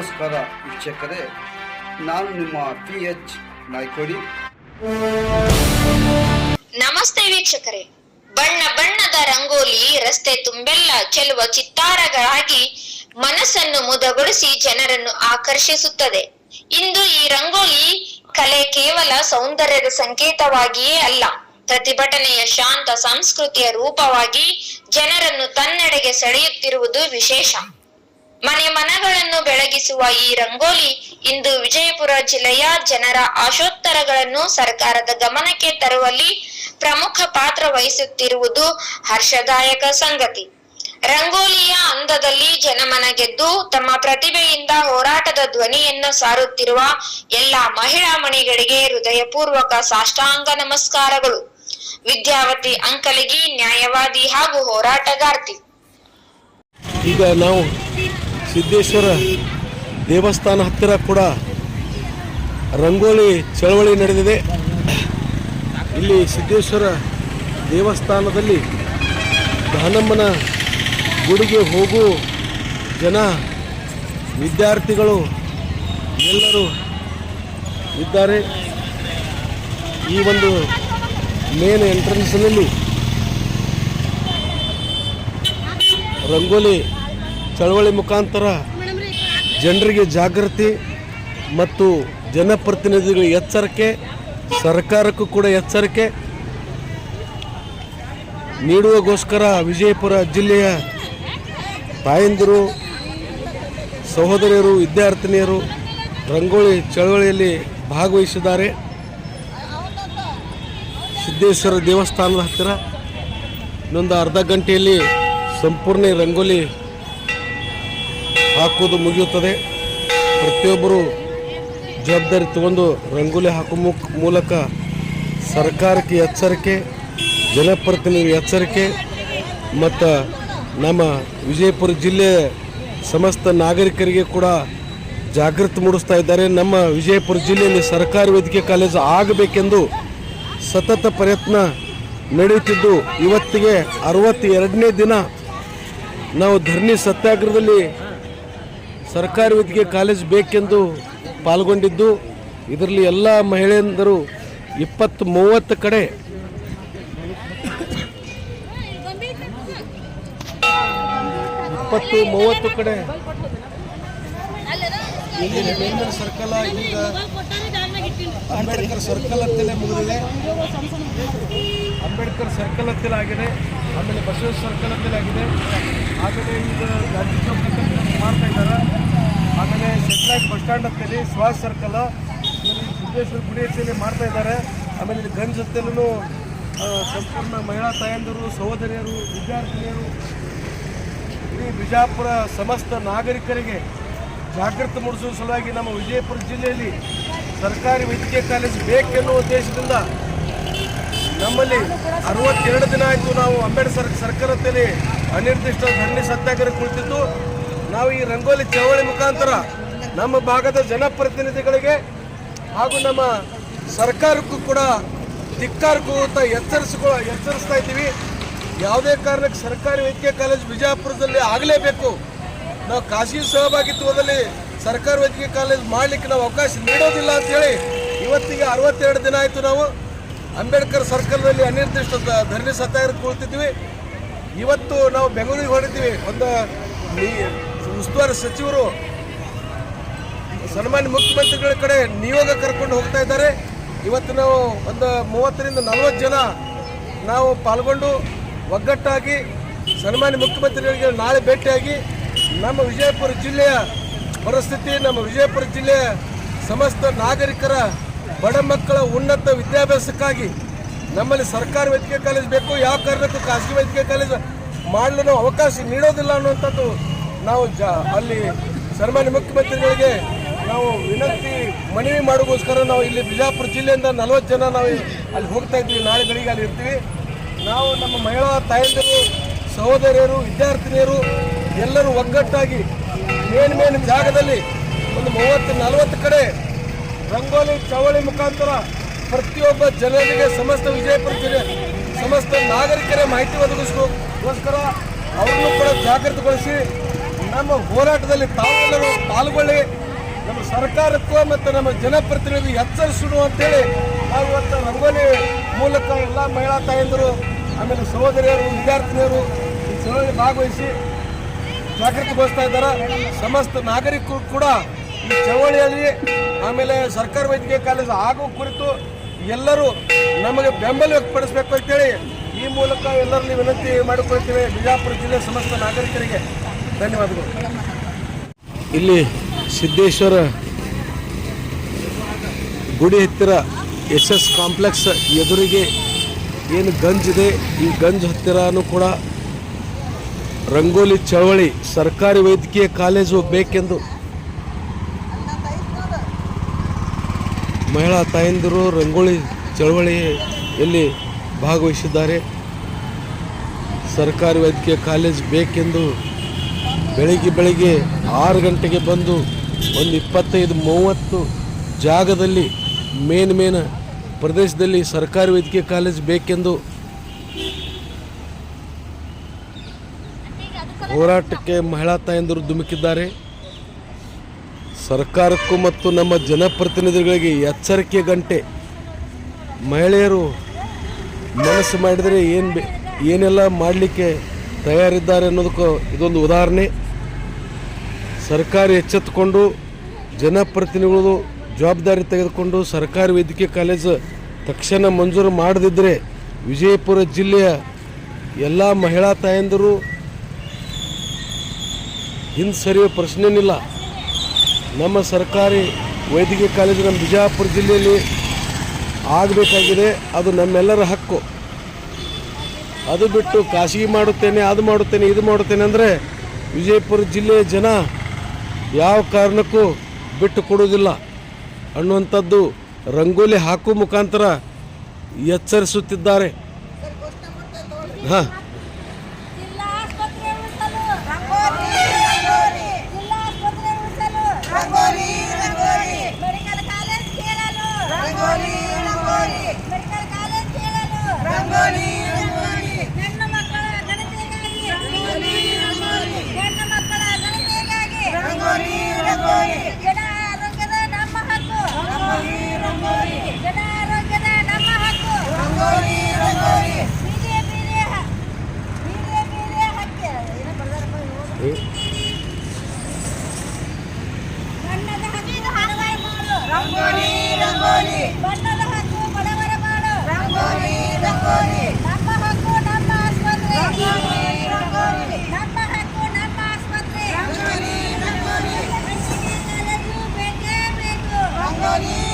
ನಮಸ್ಕಾರ ವೀಕ್ಷಕರೇ, ನಾನು ನಿಮ್ಮ ಪಿ ಎಚ್ ನಾಯ್ಕೋಡಿ. ನಮಸ್ತೆ ವೀಕ್ಷಕರೇ. ಬಣ್ಣ ಬಣ್ಣದ ರಂಗೋಲಿ, ರಸ್ತೆ ತುಂಬೆಲ್ಲ ಚೆಲುವ ಚಿತ್ತಾರಗಳಾಗಿ ಮನಸ್ಸನ್ನು ಮುದಗೊಳಿಸಿ ಜನರನ್ನು ಆಕರ್ಷಿಸುತ್ತದೆ. ಇಂದು ಈ ರಂಗೋಲಿ ಕಲೆ ಕೇವಲ ಸೌಂದರ್ಯದ ಸಂಕೇತವಾಗಿಯೇ ಅಲ್ಲ, ಪ್ರತಿಭಟನೆಯ ಶಾಂತ ಸಂಸ್ಕೃತಿಯ ರೂಪವಾಗಿ ಜನರನ್ನು ತನ್ನೆಡೆಗೆ ಸೆಳೆಯುತ್ತಿರುವುದು ವಿಶೇಷ. ಮನೆ ಮನಗಳನ್ನು ಬೆಳಗಿಸುವ ಈ ರಂಗೋಲಿ ಇಂದು ವಿಜಯಪುರ ಜಿಲ್ಲೆಯ ಜನರ ಆಶೋತ್ತರಗಳನ್ನು ಸರ್ಕಾರದ ಗಮನಕ್ಕೆ ತರುವಲ್ಲಿ ಪ್ರಮುಖ ಪಾತ್ರ ವಹಿಸುತ್ತಿರುವುದು ಹರ್ಷದಾಯಕ ಸಂಗತಿ. ರಂಗೋಲಿಯ ಅಂದದಲ್ಲಿ ಜನಮನ ಗೆದ್ದು ತಮ್ಮ ಪ್ರತಿಭೆಯಿಂದ ಹೋರಾಟದ ಧ್ವನಿಯನ್ನು ಸಾರುತ್ತಿರುವ ಎಲ್ಲಾ ಮಹಿಳಾ ಮಣಿಗಳಿಗೆ ಹೃದಯಪೂರ್ವಕ ಸಾಷ್ಟಾಂಗ ನಮಸ್ಕಾರಗಳು. ವಿದ್ಯಾವತಿ ಅಂಕಲಿಗಿ, ನ್ಯಾಯವಾದಿ ಹಾಗೂ ಹೋರಾಟಗಾರ್ತಿ. ಈಗ ನಾವು ಸಿದ್ದೇಶ್ವರ ದೇವಸ್ಥಾನ ಹತ್ತಿರ ಕೂಡ ರಂಗೋಲಿ ಚಳವಳಿ ನಡೆದಿದೆ. ಇಲ್ಲಿ ಸಿದ್ದೇಶ್ವರ ದೇವಸ್ಥಾನದಲ್ಲಿ ದಾನಮ್ಮನ ಗುಡಿಗೆ ಹೋಗು ಜನ ವಿದ್ಯಾರ್ಥಿಗಳು ಎಲ್ಲರೂ ಇದ್ದಾರೆ. ಈ ಒಂದು ಮೇನ್ ಎಂಟ್ರೆನ್ಸ್ನಲ್ಲಿ ರಂಗೋಲಿ ಚಳವಳಿ ಮುಖಾಂತರ ಜನರಿಗೆ ಜಾಗೃತಿ ಮತ್ತು ಜನಪ್ರತಿನಿಧಿಗಳ ಎಚ್ಚರಿಕೆ, ಸರ್ಕಾರಕ್ಕೂ ಕೂಡ ಎಚ್ಚರಿಕೆ ನೀಡುವಗೋಸ್ಕರ ವಿಜಯಪುರ ಜಿಲ್ಲೆಯ ತಾಯಂದಿರು, ಸಹೋದರಿಯರು, ವಿದ್ಯಾರ್ಥಿನಿಯರು ರಂಗೋಲಿ ಚಳವಳಿಯಲ್ಲಿ ಭಾಗವಹಿಸಿದ್ದಾರೆ. ಸಿದ್ದೇಶ್ವರ ದೇವಸ್ಥಾನದ ಹತ್ತಿರ ಇನ್ನೊಂದು ಅರ್ಧ ಗಂಟೆಯಲ್ಲಿ ಸಂಪೂರ್ಣ ರಂಗೋಲಿ ಹಾಕುವುದು ಮುಗಿಯುತ್ತದೆ. ಪ್ರತಿಯೊಬ್ಬರು ಜವಾಬ್ದಾರಿ ತಗೊಂಡು ರಂಗೋಲಿ ಮುಕ್- ಮೂಲಕ ಸರ್ಕಾರಕ್ಕೆ ಎಚ್ಚರಿಕೆ ಜನಪ್ರತಿನಿಧಿ ಎಚ್ಚರಿಕೆ ಮತ್ತು ನಮ್ಮ ವಿಜಯಪುರ ಜಿಲ್ಲೆ ಸಮಸ್ತ ನಾಗರಿಕರಿಗೆ ಕೂಡ ಜಾಗೃತಿ ಮೂಡಿಸ್ತಾ ಇದ್ದಾರೆ. ನಮ್ಮ ವಿಜಯಪುರ ಜಿಲ್ಲೆಯಲ್ಲಿ ಸರ್ಕಾರಿ ವೈದ್ಯಕೀಯ ಕಾಲೇಜು ಆಗಬೇಕೆಂದು ಸತತ ಪ್ರಯತ್ನ ನಡೆಯುತ್ತಿದ್ದು, ಇವತ್ತಿಗೆ ಅರವತ್ತೆರಡನೇ ದಿನ ನಾವು ಧರಣಿ ಸತ್ಯಾಗ್ರಹದಲ್ಲಿ ಸರ್ಕಾರಿ ವೈದ್ಯಕೀಯ ಕಾಲೇಜ್ ಬೇಕೆಂದು ಪಾಲ್ಗೊಂಡಿದ್ದು, ಇದರಲ್ಲಿ ಎಲ್ಲ ಮಹಿಳೆಯಂದರು ಇಪ್ಪತ್ತು ಮೂವತ್ತು ಕಡೆ. ಇಪ್ಪತ್ತು ಮೂವತ್ತು ಕಡೆ. ಇಲ್ಲಿ ರವೀಂದ್ರ ಸರ್ಕಲ್, ಈಗ ಅಂಬೇಡ್ಕರ್ ಸರ್ಕಲ್ ಅಂತಲೇ ಮುಗಿದಿದೆ. ಅಂಬೇಡ್ಕರ್ ಸರ್ಕಲ್ ಹತ್ತಿರ ಆಗಿದೆ. ಆಮೇಲೆ ಬಸವೇಶ್ವರ ಸರ್ಕಲ್ ಹತ್ತಿರ ಆಗಿದೆ. ಆಮೇಲೆ ಈಗ ಗಾಂಧಿ ಚೌಕ್ ಮಾಡ್ತಾ ಇದ್ದಾರೆ. ಆಮೇಲೆ ಸೆಟ್ಲೈಟ್ ಬಸ್ ಸ್ಟ್ಯಾಂಡ್ ಹತ್ತಿರ ಸ್ವಾಸ್ ಸರ್ಕಲ್ ಸಿದ್ದೇಶ್ವರ ಗುಡಿ ಹತ್ತಿರ ಮಾಡ್ತಾ ಇದ್ದಾರೆ. ಆಮೇಲೆ ಇಲ್ಲಿ ಗಂಜ್ ಸಂಪೂರ್ಣ ಮಹಿಳಾ ತಾಯಂದಿರು, ಸಹೋದರಿಯರು, ವಿದ್ಯಾರ್ಥಿನಿಯರು, ಇಡೀ ಬಿಜಾಪುರ ಸಮಸ್ತ ನಾಗರಿಕರಿಗೆ ಜಾಗೃತಿ ಮೂಡಿಸುವ ಸಲುವಾಗಿ ನಮ್ಮ ವಿಜಯಪುರ ಜಿಲ್ಲೆಯಲ್ಲಿ ಸರ್ಕಾರಿ ವೈದ್ಯಕೀಯ ಕಾಲೇಜ್ ಬೇಕೆನ್ನುವ ಉದ್ದೇಶದಿಂದ ನಮ್ಮಲ್ಲಿ ಅರವತ್ತೆರಡು ದಿನ ಆಯಿತು ನಾವು ಅಂಬೇಡ್ಕರ್ ಸರ್ಕಾರದಲ್ಲಿ ಅನಿರ್ದಿಷ್ಟ ಧರಣಿ ಸತ್ಯಾಗ್ರಹ ಕುಳಿತಿದ್ದು. ನಾವು ಈ ರಂಗೋಲಿ ಚಳವಳಿ ಮುಖಾಂತರ ನಮ್ಮ ಭಾಗದ ಜನಪ್ರತಿನಿಧಿಗಳಿಗೆ ಹಾಗೂ ನಮ್ಮ ಸರ್ಕಾರಕ್ಕೂ ಕೂಡ ಧಿಕ್ಕಾರಕ್ಕೂ ಅಂತ ಎಚ್ಚರಿಸಿಕೊ, ಎಚ್ಚರಿಸ್ತಾ ಇದ್ದೀವಿ. ಯಾವುದೇ ಕಾರಣಕ್ಕೆ ಸರ್ಕಾರಿ ವೈದ್ಯಕೀಯ ಕಾಲೇಜು ಬಿಜಾಪುರದಲ್ಲಿ ಆಗಲೇಬೇಕು. ನಾವು ಖಾಸಗಿ ಸಹಭಾಗಿತ್ವದಲ್ಲಿ ಸರ್ಕಾರಿ ವೈದ್ಯಕೀಯ ಕಾಲೇಜ್ ಮಾಡಲಿಕ್ಕೆ ನಾವು ಅವಕಾಶ ನೀಡೋದಿಲ್ಲ ಅಂತೇಳಿ ಇವತ್ತಿಗೆ ಅರವತ್ತೆರಡು ದಿನ ಆಯಿತು ನಾವು ಅಂಬೇಡ್ಕರ್ ಸರ್ಕಲ್ನಲ್ಲಿ ಅನಿರ್ದಿಷ್ಟ ಧರಣಿ ಸತ್ಯಾಗ್ರಹ ಕುಳಿತಿದ್ವಿ ಇವತ್ತು ನಾವು ಬೆಂಗಳೂರಿಗೆ ಹೊರಡಿದ್ದೀವಿ ಒಂದು ಉಸ್ತುವಾರಿ ಸಚಿವರು ಸನ್ಮಾನ್ಯ ಮುಖ್ಯಮಂತ್ರಿಗಳ ಕಡೆ ನಿಯೋಗ ಕರ್ಕೊಂಡು ಹೋಗ್ತಾ ಇದ್ದಾರೆ. ಇವತ್ತು ನಾವು ಒಂದು ಮೂವತ್ತರಿಂದ ನಲವತ್ತು ಜನ ನಾವು ಪಾಲ್ಗೊಂಡು ಒಗ್ಗಟ್ಟಾಗಿ ಸನ್ಮಾನ್ಯ ಮುಖ್ಯಮಂತ್ರಿಗಳಿಗೆ ನಾಳೆ ಭೇಟಿಯಾಗಿ ನಮ್ಮ ವಿಜಯಪುರ ಜಿಲ್ಲೆಯ ಪರಿಸ್ಥಿತಿ, ನಮ್ಮ ವಿಜಯಪುರ ಜಿಲ್ಲೆಯ ಸಮಸ್ತ ನಾಗರಿಕರ ಬಡ ಮಕ್ಕಳ ಉನ್ನತ ವಿದ್ಯಾಭ್ಯಾಸಕ್ಕಾಗಿ ನಮ್ಮಲ್ಲಿ ಸರ್ಕಾರಿ ವೈದ್ಯಕೀಯ ಕಾಲೇಜ್ ಬೇಕು, ಯಾವ ಕಾರಣಕ್ಕೂ ಖಾಸಗಿ ವೈದ್ಯಕೀಯ ಕಾಲೇಜ್ ಮಾಡಲು ಅವಕಾಶ ನೀಡೋದಿಲ್ಲ ಅನ್ನುವಂಥದ್ದು ನಾವು ಜ ಅಲ್ಲಿ ಸನ್ಮಾನ್ಯ ಮುಖ್ಯಮಂತ್ರಿಗಳಿಗೆ ನಾವು ವಿನಂತಿ ಮನವಿ ಮಾಡೋಕ್ಕೋಸ್ಕರ ನಾವು ಇಲ್ಲಿ ಬಿಜಾಪುರ ಜಿಲ್ಲೆಯಿಂದ ನಲವತ್ತು ಜನ ನಾವು ಅಲ್ಲಿ ಹೋಗ್ತಾ ಇದ್ದೀವಿ ನಾಳೆ ಬೆಳಿಗ್ಗೆ ಅಲ್ಲಿ ಇರ್ತೀವಿ. ನಾವು ನಮ್ಮ ಮಹಿಳಾ ತಾಯಂದಿರು, ಸಹೋದರಿಯರು, ವಿದ್ಯಾರ್ಥಿನಿಯರು ಎಲ್ಲರೂ ಒಗ್ಗಟ್ಟಾಗಿ ಮೇನ್ ಮೇನ್ ಜಾಗದಲ್ಲಿ ಒಂದು ಮೂವತ್ತು, ನಲವತ್ತು ಕಡೆ ರಂಗೋಲಿ, ಚವಳಿ ಮುಖಾಂತರ ಪ್ರತಿಯೊಬ್ಬ ಜನರಿಗೆ ಸಮಸ್ತ ವಿಜಯಪುರ ಜಿಲ್ಲೆ, ಸಮಸ್ತ ನಾಗರಿಕರೇ ಮಾಹಿತಿ ಒದಗಿಸೋಸ್ಕರ ಅವ್ರನ್ನೂ ಕೂಡ ಜಾಗೃತಿಗೊಳಿಸಿ ನಮ್ಮ ಹೋರಾಟದಲ್ಲಿ ತಾವೆಲ್ಲರೂ ಪಾಲ್ಗೊಳ್ಳಿ. ನಮ್ಮ ಸರ್ಕಾರಕ್ಕೂ ಮತ್ತು ನಮ್ಮ ಜನಪ್ರತಿನಿಧಿ ಎಚ್ಚರಿಸೋಣ ಅಂತೇಳಿ ನಾವು ಇವತ್ತು ರಂಗೋಲಿ ಮೂಲಕ ಎಲ್ಲ ಮಹಿಳಾ ತಾಯಂದಿರು, ಆಮೇಲೆ ಸಹೋದರಿಯರು, ವಿದ್ಯಾರ್ಥಿನಿಯರು ಈ ಚಳವಳಿ ಭಾಗವಹಿಸಿ ಜಾಗೃತಿಗೊಳಿಸ್ತಾ ಇದ್ದಾರೆ. ಸಮಸ್ತ ನಾಗರಿಕರು ಕೂಡ ಈ ಚಳವಳಿಯಲ್ಲಿ ಆಮೇಲೆ ಸರ್ಕಾರಿ ವೈದ್ಯಕೀಯ ಕಾಲೇಜು ಆಗೋ ಕುರಿತು ಎಲ್ಲರೂ ನಮಗೆ ಬೆಂಬಲ ವ್ಯಕ್ತಪಡಿಸಬೇಕು ಅಂತೇಳಿ ಈ ಮೂಲಕ ಎಲ್ಲರಲ್ಲಿ ವಿನಂತಿ ಮಾಡಿಕೊಳ್ತೇವೆ. ಬಿಜಾಪುರ ಜಿಲ್ಲೆ ಸಮಸ್ತ ನಾಗರಿಕರಿಗೆ. ಇಲ್ಲಿ ಸಿದ್ದೇಶ್ವರ ಗುಡಿ ಹತ್ತಿರ ಎಸ್ ಎಸ್ ಕಾಂಪ್ಲೆಕ್ಸ್ ಎದುರಿಗೆ ಏನು ಗಂಜ್ ಇದೆ? ಈ ಗಂಜ್ ಹತ್ತಿರನೂ ಕೂಡ ರಂಗೋಲಿ ಚಳವಳಿ ಸರ್ಕಾರಿ ವೈದ್ಯಕೀಯ ಕಾಲೇಜು ಬೇಕೆಂದು ಮಹಿಳಾ ತಾಯಂದಿರು ರಂಗೋಲಿ ಚಳವಳಿಯಲ್ಲಿ ಭಾಗವಹಿಸಿದ್ದಾರೆ. ಸರ್ಕಾರಿ ವೈದ್ಯಕೀಯ ಕಾಲೇಜ್ ಬೇಕೆಂದು ಬೆಳಿಗ್ಗೆ ಬೆಳಿಗ್ಗೆ ಆರು ಗಂಟೆಗೆ ಬಂದು ಒಂದು ಇಪ್ಪತ್ತೈದು ಮೂವತ್ತು ಜಾಗದಲ್ಲಿ ಮೇನ್ ಮೇನ್ ಪ್ರದೇಶದಲ್ಲಿ ಸರ್ಕಾರಿ ವೈದ್ಯಕೀಯ ಕಾಲೇಜ್ ಬೇಕೆಂದು ಹೋರಾಟಕ್ಕೆ ಮಹಿಳಾ ತಾಯಂದರು ಧುಮುಕಿದ್ದಾರೆ. ಸರ್ಕಾರಕ್ಕೂ ಮತ್ತು ನಮ್ಮ ಜನಪ್ರತಿನಿಧಿಗಳಿಗೆ ಎಚ್ಚರಿಕೆ ಗಂಟೆ. ಮಹಿಳೆಯರು ಮನಸ್ಸು ಮಾಡಿದರೆ ಏನು ಏನೆಲ್ಲ ಮಾಡಲಿಕ್ಕೆ ತಯಾರಿದ್ದಾರೆ ಅನ್ನೋದಕ್ಕೂ ಇದೊಂದು ಉದಾಹರಣೆ. ಸರ್ಕಾರ ಎಚ್ಚೆತ್ತುಕೊಂಡು ಜನಪ್ರತಿನಿಧಿಗಳು ಜವಾಬ್ದಾರಿ ತೆಗೆದುಕೊಂಡು ಸರ್ಕಾರಿ ವೈದ್ಯಕೀಯ ಕಾಲೇಜು ತಕ್ಷಣ ಮಂಜೂರು ಮಾಡದಿದ್ದರೆ ವಿಜಯಪುರ ಜಿಲ್ಲೆಯ ಎಲ್ಲ ಮಹಿಳಾ ತಾಯಂದಿರು ಹಿಂದೆ ಸರಿಯೋ ಪ್ರಶ್ನೆನಿಲ್ಲ. ನಮ್ಮ ಸರ್ಕಾರಿ ವೈದ್ಯಕೀಯ ಕಾಲೇಜು ನಮ್ಮ ಬಿಜಾಪುರ ಜಿಲ್ಲೆಯಲ್ಲಿ ಆಗಬೇಕಾಗಿದೆ. ಅದು ನಮ್ಮೆಲ್ಲರ ಹಕ್ಕು. ಅದು ಬಿಟ್ಟು ಖಾಸಗಿ ಮಾಡುತ್ತೇನೆ ಅದು ಮಾಡುತ್ತೇನೆ ಇದು ಮಾಡುತ್ತೇನೆ ಅಂದರೆ ವಿಜಯಪುರ ಜಿಲ್ಲೆಯ ಜನ ಯಾವ ಕಾರಣಕ್ಕೂ ಬಿಟ್ಟು ಕೊಡುವುದಿಲ್ಲ. ಅನ್ನುವಂಥದ್ದು ರಂಗೋಲಿ ಹಾಕುವ ಮುಖಾಂತರ ಎಚ್ಚರಿಸುತ್ತಿದ್ದಾರೆ. ಹಾಂ. ಬೇಕು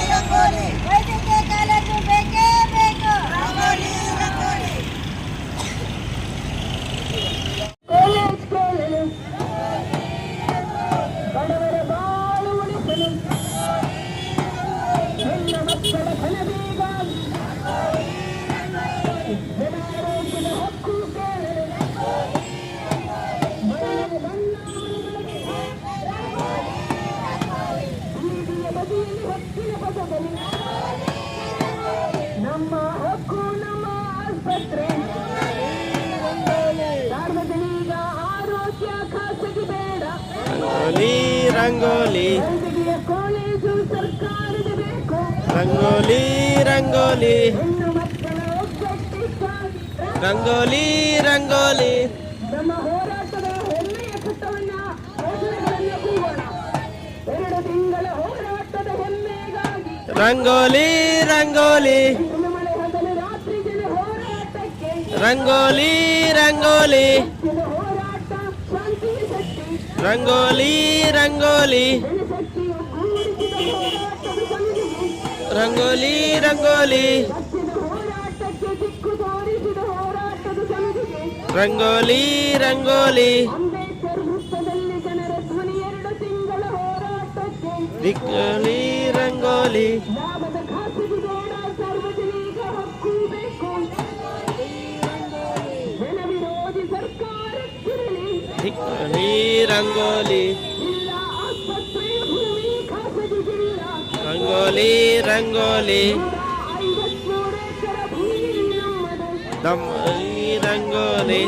ರಂಗೋಲಿ. ರಂಗೋಲಿ ರಂಗೋಲಿ. ರಂಗೋಲಿ ರಂಗೋಲಿ. ನಮ್ಮ ಹೋರಾಟದ ಹೆಮ್ಮೆಯ ಕಟ್ಟವನ್ನ ತಿಂಗಳ ಹೋರಾಟದ ರಂಗೋಲಿ ರಂಗೋಲಿ. ರಂಗೋಲಿ ರಂಗೋಲಿ ಜನ ಹೋರಾಟ ಶಾಂತಿಯ ಶಕ್ತಿ ರಂಗೋಲಿ ರಂಗೋಲಿ. ರಂಗೋಲಿ ರಂಗೋಲಿ. ರಂಗೋಲಿ ರಂಗೋಲಿ. ರಂಗೋಲಿ ರಂಗೋಲಿ. ರಂಗೋಲಿ. ರಂಗೋಲಿ ಜಿಲ್ಲಾ ಆಸ್ಪತ್ರೆಯ ಭೂಮಿ ಖಾಸಗಿ ಜಿಲ್ಲಾ ರಂಗೋಲಿ ರಂಗೋಲಿ. ಐವತ್ಮೂರು ಎಕರೆ ಭೂಮಿ ನಮ್ಮದು ರಂಗೋಲಿ ರಂಗೋಲಿ.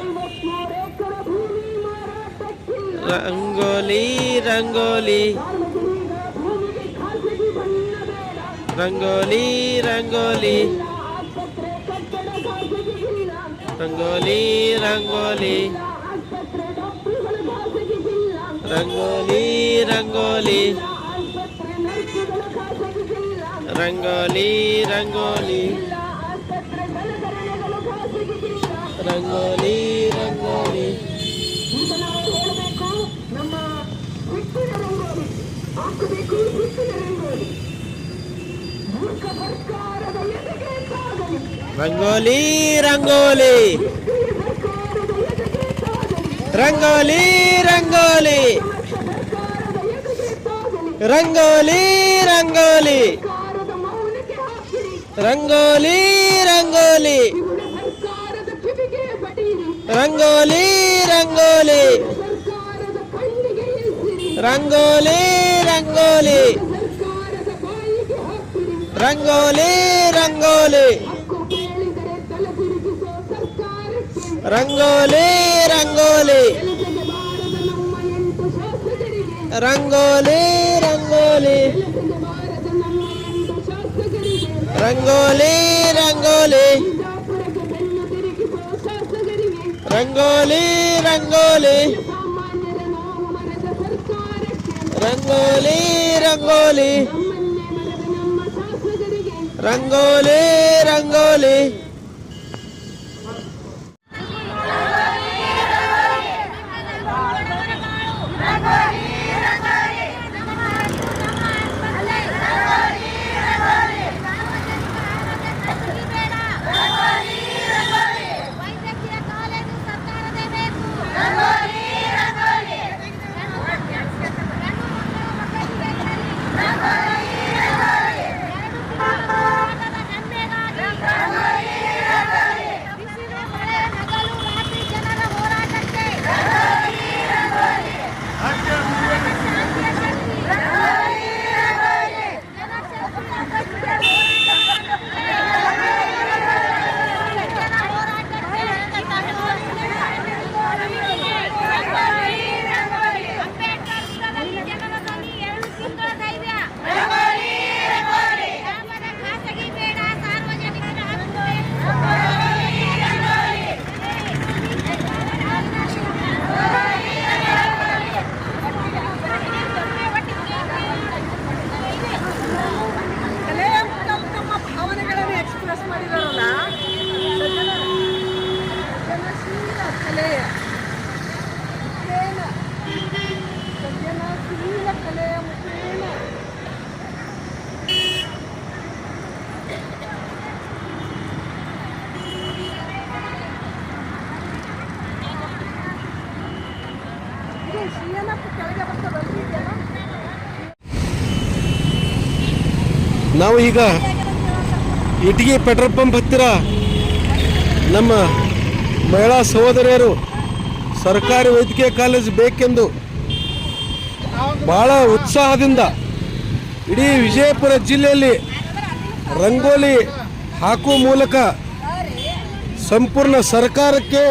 ಐವತ್ಮೂರು ಎಕರೆ ಭೂಮಿ ಮಾರಾಟಕ್ಕಿಲ್ಲ ರಂಗೋಲಿ ರಂಗೋಲಿ. ರಂಗೋಲಿ ರಂಗೋಲಿ. ರಂಗೋಲಿ ರಂಗೋಲಿ. ರಂಗೋಲಿ ರಂಗೋಲಿ. ರಂಗೋಲಿ ರಂಗೋಲಿ. ರಂಗೋಲಿ ರಂಗೋಲಿ. ರಂಗೋಲಿ ರಂಗೋಲಿ ರಂಗೋಲಿ ರಂಗೋಲಿ ರಂಗೋಲಿ ರಂಗೋಲಿ ರಂಗೋಲಿ ರಂಗೋಲಿ ರಂಗೋಲಿ ರಂಗೋಲಿ ರಂಗೋಲಿ ರಂಗೋಲಿ ರಂಗೋಲಿ ರಂಗೋಲಿ ರಂಗೋಲಿ ರಂಗೋಲಿ ರಂಗೋಲಿ ರಂಗೋಲಿ ರಂಗೋಲಿ ರಂಗೋಲಿ ರಂಗೋಲಿ ರಂಗೋಲಿ ರಂಗೋಲಿ ರಂಗೋಲಿ ನಾವು ಈಗ ಇಟಗಿ ಪೆಟ್ರೋಲ್ ಪಂಪ್ ಹತ್ತಿರ ನಮ್ಮ ಮಹಿಳಾ ಸಹೋದರಿಯರು ಸರ್ಕಾರಿ ವೈದ್ಯಕೀಯ ಕಾಲೇಜ್ ಬೇಕೆಂದು ಬಹಳ ಉತ್ಸಾಹದಿಂದ ಇಡೀ ವಿಜಯಪುರ ಜಿಲ್ಲೆಯಲ್ಲಿ ರಂಗೋಲಿ ಹಾಕುವ ಮೂಲಕ ಸಂಪೂರ್ಣ ಸರ್ಕಾರಕ್ಕೆ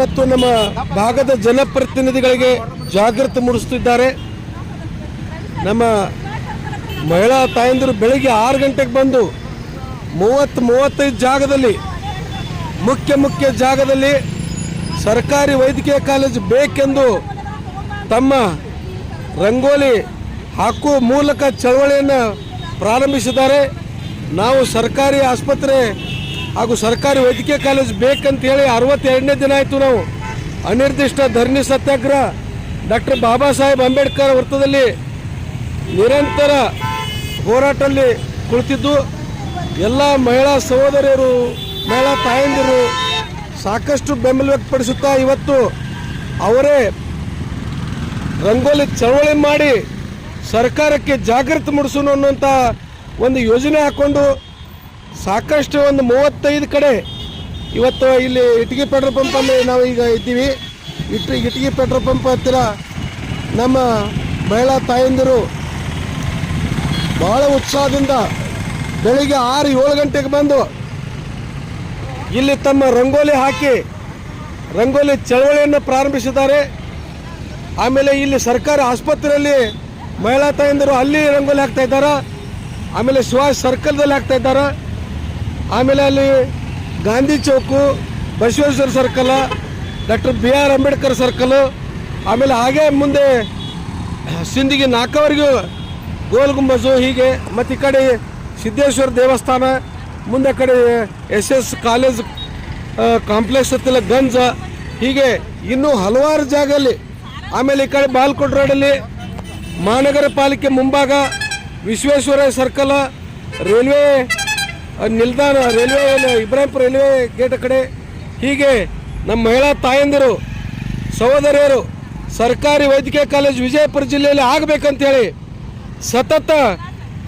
ಮತ್ತು ನಮ್ಮ ಭಾಗದ ಜನಪ್ರತಿನಿಧಿಗಳಿಗೆ ಜಾಗೃತಿ ಮೂಡಿಸುತ್ತಿದ್ದಾರೆ. ನಮ್ಮ ಮಹಿಳಾ ತಾಯಂದಿರು ಬೆಳಿಗ್ಗೆ ಆರು ಗಂಟೆಗೆ ಬಂದು ಮೂವತ್ತು ಮೂವತ್ತೈದು ಜಾಗದಲ್ಲಿ, ಮುಖ್ಯ ಮುಖ್ಯ ಜಾಗದಲ್ಲಿ ಸರ್ಕಾರಿ ವೈದ್ಯಕೀಯ ಕಾಲೇಜು ಬೇಕೆಂದು ತಮ್ಮ ರಂಗೋಲಿ ಹಾಕುವ ಮೂಲಕ ಚಳವಳಿಯನ್ನು ಪ್ರಾರಂಭಿಸಿದ್ದಾರೆ. ನಾವು ಸರ್ಕಾರಿ ಆಸ್ಪತ್ರೆ ಹಾಗೂ ಸರ್ಕಾರಿ ವೈದ್ಯಕೀಯ ಕಾಲೇಜು ಬೇಕಂತ ಹೇಳಿ ಅರವತ್ತೆರಡನೇ ದಿನ ಆಯಿತು ನಾವು. ಅನಿರ್ದಿಷ್ಟ ಧರಣಿ ಸತ್ಯಾಗ್ರಹ ಡಾಕ್ಟರ್ ಬಾಬಾ ಸಾಹೇಬ್ ಅಂಬೇಡ್ಕರ್ ವೃತ್ತದಲ್ಲಿ ನಿರಂತರ ಹೋರಾಟದಲ್ಲಿ ಕುಳಿತಿದ್ದು ಎಲ್ಲ ಮಹಿಳಾ ಸಹೋದರಿಯರು, ಮಹಿಳಾ ತಾಯಂದಿರು ಸಾಕಷ್ಟು ಬೆಂಬಲ ವ್ಯಕ್ತಪಡಿಸುತ್ತಾ ಇವತ್ತು ಅವರೇ ರಂಗೋಲಿ ಚಳವಳಿ ಮಾಡಿ ಸರ್ಕಾರಕ್ಕೆ ಜಾಗೃತಿ ಮೂಡಿಸೋಣ ಅನ್ನುವಂಥ ಒಂದು ಯೋಜನೆ ಹಾಕ್ಕೊಂಡು ಸಾಕಷ್ಟು ಒಂದು ಮೂವತ್ತೈದು ಕಡೆ ಇವತ್ತು ಇಲ್ಲಿ ಇಟಗಿ ಪೆಟ್ರೋಲ್ ಪಂಪಲ್ಲಿ ನಾವು ಈಗ ಇದ್ದೀವಿ. ಇಟ್ಟು ಇಟಗಿ ಪೆಟ್ರೋಲ್ ಪಂಪ್ ಹತ್ತಿರ ನಮ್ಮ ಮಹಿಳಾ ತಾಯಂದಿರು ಬಹಳ ಉತ್ಸಾಹದಿಂದ ಬೆಳಿಗ್ಗೆ ಆರು ಏಳು ಗಂಟೆಗೆ ಬಂದು ಇಲ್ಲಿ ತಮ್ಮ ರಂಗೋಲಿ ಹಾಕಿ ರಂಗೋಲಿ ಚಳವಳಿಯನ್ನು ಪ್ರಾರಂಭಿಸಿದ್ದಾರೆ. ಆಮೇಲೆ ಇಲ್ಲಿ ಸರ್ಕಾರಿ ಆಸ್ಪತ್ರೆಯಲ್ಲಿ ಮಹಿಳಾ ತಾಯಂದಿರು ಅಲ್ಲಿ ರಂಗೋಲಿ ಹಾಕ್ತಾ ಇದ್ದಾರೆ? ಆಮೇಲೆ ಸುಹಾಸ್ ಸರ್ಕಲ್ದಲ್ಲಿ ಹಾಕ್ತಾ ಇದ್ದಾರೆ? ಆಮೇಲೆ ಅಲ್ಲಿ Gandhi chowk, Basaveshwara circle, doctor B R Ambedkar circle, ಆಮೇಲೆ ಹಾಗೆ ಮುಂದೆ ಸಿಂದಗಿ ನಾಲ್ಕವರೆಗೂ ಗೋಲ್ ಗುಂಬಜು ಹೀಗೆ ಮತ್ತು ಈ ಕಡೆ ಸಿದ್ದೇಶ್ವರ ದೇವಸ್ಥಾನ, ಮುಂದೆ ಕಡೆ ಎಸ್ ಎಸ್ ಕಾಲೇಜ್ ಕಾಂಪ್ಲೆಕ್ಸ್ ಹತ್ತಿಲ್ಲ ಗಂಜ, ಹೀಗೆ ಇನ್ನೂ ಹಲವಾರು ಜಾಗಲ್ಲಿ ಆಮೇಲೆ ಈ ಕಡೆ ಬಾಲ್ಕೋಟ್ ರೋಡಲ್ಲಿ ಮಹಾನಗರ ಪಾಲಿಕೆ ಮುಂಭಾಗ, ವಿಶ್ವೇಶ್ವರ ಸರ್ಕಲ್ ರೈಲ್ವೆ ನಿಲ್ದಾಣ, ರೈಲ್ವೆ, ಇಬ್ರಾಹಿಂಪುರ ರೈಲ್ವೆ ಗೇಟ್ ಕಡೆ. ಹೀಗೆ ನಮ್ಮ ಮಹಿಳಾ ತಾಯಂದಿರು, ಸಹೋದರಿಯರು, ಸರ್ಕಾರಿ ವೈದ್ಯಕೀಯ ಕಾಲೇಜ್ ವಿಜಯಪುರ ಜಿಲ್ಲೆಯಲ್ಲಿ ಆಗಬೇಕಂತೇಳಿ ಸತತ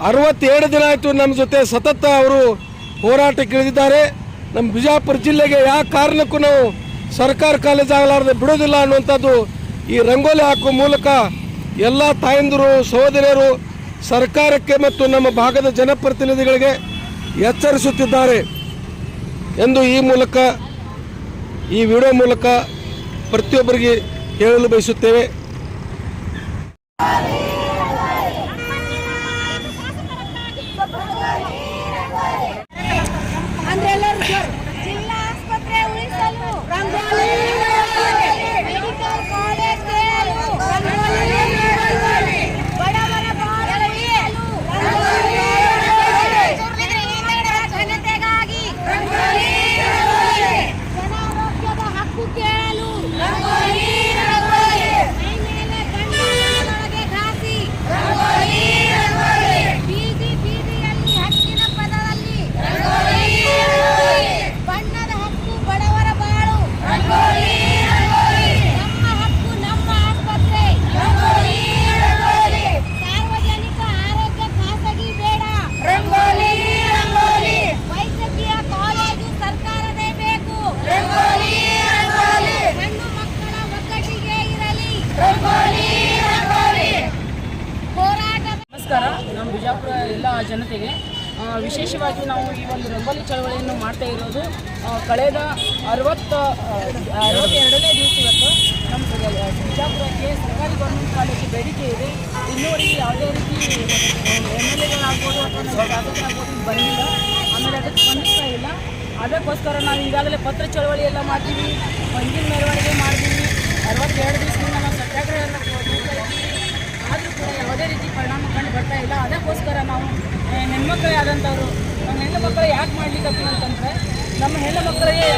ಅರವತ್ತೇಳು ದಿನ ಆಯಿತು ನಮ್ಮ ಜೊತೆ ಸತತ ಅವರು ಹೋರಾಟಕ್ಕೆ ಇಳಿದಿದ್ದಾರೆ. ನಮ್ಮ ಬಿಜಾಪುರ ಜಿಲ್ಲೆಗೆ ಯಾವ ಕಾರಣಕ್ಕೂ ನಾವು ಸರ್ಕಾರ ಕಾಲೇಜ್ ಆಗಲಾರದೆ ಬಿಡೋದಿಲ್ಲ ಅನ್ನುವಂಥದ್ದು ಈ ರಂಗೋಲಿ ಹಾಕುವ ಮೂಲಕ ಎಲ್ಲ ತಾಯಂದಿರು, ಸಹೋದರಿಯರು ಸರ್ಕಾರಕ್ಕೆ ಮತ್ತು ನಮ್ಮ ಭಾಗದ ಜನಪ್ರತಿನಿಧಿಗಳಿಗೆ ಎಚ್ಚರಿಸುತ್ತಿದ್ದಾರೆ ಎಂದು ಈ ಮೂಲಕ, ಈ ವಿಡಿಯೋ ಮೂಲಕ ಪ್ರತಿಯೊಬ್ಬರಿಗೆ ಹೇಳಲು ಬಯಸುತ್ತೇವೆ ಅಂದ್ರೆ ಎಲ್ಲರೂ ಜೋರು. ಜಿಲ್ಲಾ ಆಸ್ಪತ್ರೆ ಉಳಿಸಲು ರಂಗೋಲಿ ಮೆಡಿಕಲ್ ಕಾಲೇಜ್ ತೆರೆಯಲು ರಂಗೋಲಿ ಬಡವರ ಬಾಳು ಉಳಿಯಲು ಜನತೆಗಾಗಿ ಜನಾರೋಗ್ಯದ ಹಕ್ಕು ಕೇಳಲು ಮೈ ಮೇಲೆ ಕಣ್ಣೊಳಗೆ ಘಾಸಿ ಬೀದಿ ಬೀದಿಯಲ್ಲಿ ಹಕ್ಕಿನ ಪದದಲ್ಲಿ ಬಣ್ಣದ ಹಕ್ಕು ಬಡವರ ಬಾಳು ನಮ್ಮ ಹಕ್ಕು ನಮ್ಮ ಆಸ್ಪತ್ರೆ ಸಾರ್ವಜನಿಕ ಆರೋಗ್ಯ ಖಾಸಗಿ ಬೇಡ ವೈದ್ಯಕೀಯ ಕಾಲೇಜು ಸರ್ಕಾರದೇ ಬೇಕು ಹೆಣ್ಣು ಮಕ್ಕಳ ಒಗ್ಗಟ್ಟಿಗೆ ಇರಲಿ ಹೋರಾಟ ನಮಸ್ಕಾರ ನಮ್ಮ ಬಿಜಾಪುರ ಎಲ್ಲ ಜನತೆಗೆ ಆ, ವಿಶೇಷವಾಗಿ ನಾವು ಈ ಒಂದು ರಂಗೋಲಿ ಚಳವಳಿಯನ್ನು ಮಾಡ್ತಾ ಇರೋದು ಆ, ಕಳೆದ ಅರವತ್ತ ಅರವತ್ತೆರಡನೇ ದಿವಸ ಇವತ್ತು. ನಮ್ಮ ಬಿಜಾಪುರಕ್ಕೆ ಸರ್ಕಾರಿ ಗೌರ್ಮೆಂಟ್ ಕಾಲೇಜು ಬೇಡಿಕೆ ಇದೆ. ಇನ್ನೂವರೆಗೆ ಯಾವುದೇ ರೀತಿ ಎಂ ಎಲ್ ಎಗಳಾಗ್ಬೋದು ಅಥವಾ ನಮ್ಮ ಶಾಸಕರಾಗ್ಬೋದು ಬಂದಿಲ್ಲ. ಆಮೇಲೆ ಅದಕ್ಕೆ ಸ್ಪಂದಿಸ್ತಾ ಇಲ್ಲ. ಅದಕ್ಕೋಸ್ಕರ ನಾವು ಈಗಾಗಲೇ ಪತ್ರ ಚಳವಳಿ ಎಲ್ಲ ಮಾಡ್ತೀವಿ. ಮಂಜಿನ ಮೆರವಣಿಗೆ ಮಾಡ್ತೀವಿ. ಅರವತ್ತೆರಡು ದಿವಸದಿಂದ ನಾವು ಸತ್ಯಾಗ್ರಹ ಎಲ್ಲ ಆದರೂ ಕೂಡ ಯಾವುದೇ ರೀತಿ ಪರಿಣಾಮ ಕಂಡು ಬರ್ತಾ ಇಲ್ಲ. ಅದಕ್ಕೋಸ್ಕರ ನಾವು ಹೆಣ್ಮಕ್ಳೇ ಆದಂಥವ್ರು ನಮ್ಮ ಹೆಣ್ಣು ಮಕ್ಕಳು ಯಾಕೆ ಮಾಡ್ಲಿಕ್ಕೆ ಅಂತಂದರೆ ನಮ್ಮ ಹೆಣ್ಣು ಮಕ್ಕಳಿಗೆ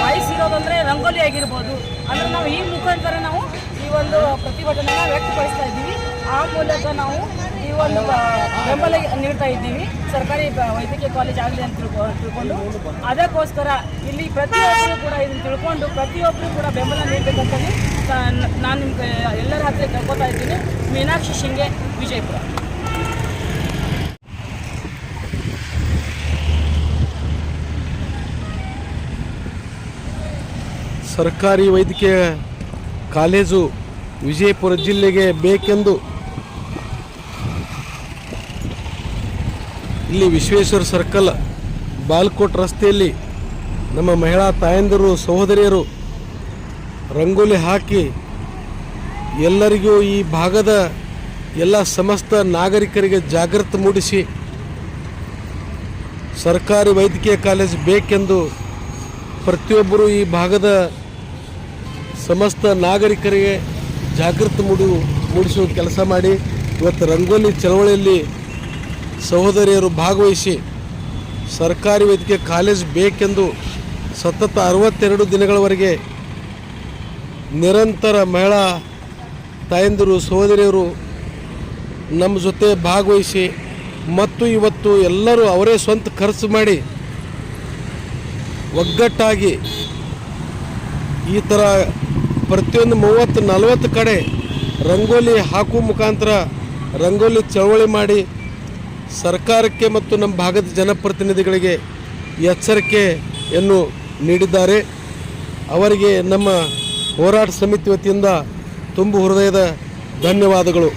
ವಾಯ್ಸ್ ಇರೋದಂದ್ರೆ ರಂಗೋಲಿ ಆಗಿರ್ಬೋದು. ಅಂದರೆ ನಾವು ಈ ಮುಖಾಂತರ ನಾವು ಈ ಒಂದು ಪ್ರತಿಭಟನೆ ವ್ಯಕ್ತಪಡಿಸ್ತಾ ಇದ್ದೀವಿ. ಆ ಮೂಲಕ ನಾವು ಈ ಒಂದು ಬೆಂಬಲ ನೀಡ್ತಾ ಇದ್ದೀವಿ. ಸರ್ಕಾರಿ ವೈದ್ಯಕೀಯ ಕಾಲೇಜ್ ಆಗಲಿ ಅಂತ ತಿಳ್ಕೊ, ತಿಳ್ಕೊಂಡು. ಅದಕ್ಕೋಸ್ಕರ ಇಲ್ಲಿ ಪ್ರತಿಯೊಬ್ಬರು ಕೂಡ ಇದನ್ನು ತಿಳ್ಕೊಂಡು ಪ್ರತಿಯೊಬ್ಬರು ಕೂಡ ಬೆಂಬಲ ನೀಡಬೇಕಂತಲೇ ನಾನು ನಿಮ್ಗೆ ಎಲ್ಲರ ಹತ್ರ ಕೇಳ್ಕೊತಾ ಇದ್ದೀನಿ. ಮೀನಾಕ್ಷಿ ಶಿಂಗೆ, ವಿಜಯಪುರ. ಸರ್ಕಾರಿ ವೈದ್ಯಕೀಯ ಕಾಲೇಜು ವಿಜಯಪುರ ಜಿಲ್ಲೆಗೆ ಬೇಕೆಂದು ಇಲ್ಲಿ ವಿಶ್ವೇಶ್ವರ ಸರ್ಕಲ್, ಬಾಲ್ಕೋಟ್ ರಸ್ತೆಯಲ್ಲಿ ನಮ್ಮ ಮಹಿಳಾ ತಾಯಂದಿರು, ಸಹೋದರಿಯರು ರಂಗೋಲಿ ಹಾಕಿ ಎಲ್ಲರಿಗೂ ಈ ಭಾಗದ ಎಲ್ಲ ಸಮಸ್ತ ನಾಗರಿಕರಿಗೆ ಜಾಗೃತಿ ಮೂಡಿಸಿ ಸರ್ಕಾರಿ ವೈದ್ಯಕೀಯ ಕಾಲೇಜ್ ಬೇಕೆಂದು ಪ್ರತಿಯೊಬ್ಬರು ಈ ಭಾಗದ ಸಮಸ್ತ ನಾಗರಿಕರಿಗೆ ಜಾಗೃತಿ ಮೂಡಿ ಮೂಡಿಸುವ ಕೆಲಸ ಮಾಡಿ ಇವತ್ತು ರಂಗೋಲಿ ಚಳವಳಿಯಲ್ಲಿ ಸಹೋದರಿಯರು ಭಾಗವಹಿಸಿ ಸರ್ಕಾರಿ ವೈದ್ಯಕೀಯ ಕಾಲೇಜ್ ಬೇಕೆಂದು ಸತತ ಅರವತ್ತೆರಡು ದಿನಗಳವರೆಗೆ ನಿರಂತರ ಮಹಿಳಾ ತಾಯಂದಿರು, ಸಹೋದರಿಯರು ನಮ್ಮ ಜೊತೆ ಭಾಗವಹಿಸಿ ಮತ್ತು ಇವತ್ತು ಎಲ್ಲರೂ ಅವರೇ ಸ್ವಂತ ಖರ್ಚು ಮಾಡಿ ಒಗ್ಗಟ್ಟಾಗಿ ಈ ಥರ ಪ್ರತಿಯೊಂದು ಮೂವತ್ತು, ನಲವತ್ತು ಕಡೆ ರಂಗೋಲಿ ಹಾಕುವ ಮುಖಾಂತರ ರಂಗೋಲಿ ಚಳವಳಿ ಮಾಡಿ ಸರ್ಕಾರಕ್ಕೆ ಮತ್ತು ನಮ್ಮ ಭಾಗದ ಜನಪ್ರತಿನಿಧಿಗಳಿಗೆ ಎಚ್ಚರಿಕೆಯನ್ನು ನೀಡಿದ್ದಾರೆ. ಅವರಿಗೆ ನಮ್ಮ ಹೋರಾಟ ಸಮಿತಿ ವತಿಯಿಂದ ತುಂಬು ಹೃದಯದ ಧನ್ಯವಾದಗಳು.